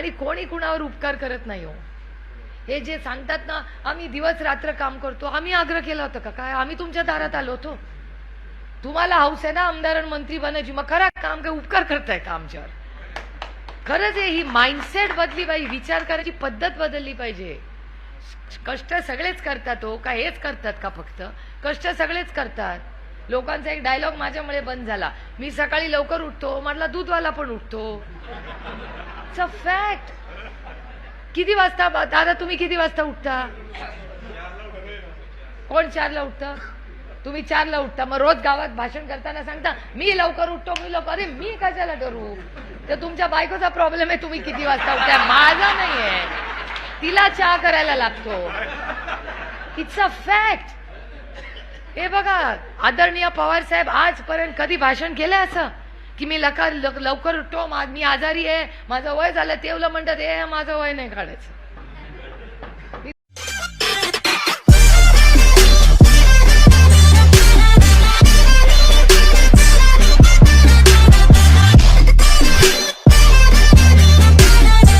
आणि कोणी कुणावर उपकार करत नाही हो. हे जे सांगतात ना आम्ही दिवस रात्र काम करतो. आम्ही आग्रह केला होता का? काय? आम्ही तुमच्या दारात आलो होतो. तुम्हाला हौस आहे ना आमदार आणि मंत्री बनायची मग खरा काम काय? उपकार करताय का आमच्यावर? खरंच आहे ही माइंडसेट बदली पाहिजे विचार करायची पद्धत बदलली पाहिजे. कष्ट सगळेच करतात हो. का हेच करतात का फक्त? कष्ट सगळेच करतात. लोकांचा एक डायलॉग माझ्यामुळे बंद झाला. मी सकाळी लवकर उठतो. म्हटला दूधवाला पण उठतो. इट्स अ फॅक्ट किती वाजता दादा तुम्ही किती वाजता उठता? कोण चारला उठतं? तुम्ही चारला उठता. मग रोज गावात भाषण करताना सांगता मी लवकर उठतो मी लवकर. अरे मी कशाला करू? तर तुमच्या बायकोचा प्रॉब्लेम आहे तुम्ही किती वाजता उठताय माझा नाहीये. तिला चहा करायला लागतो. इट्स अ फॅक्ट हे बघा आदरणीय पवार साहेब आजपर्यंत कधी भाषण केलंय असं? की मी लकार लवकर उठतो मा- मी आजारी आहे माझं वय झालं तेवलं म्हणतात हे माझं वय नाही काढायचं.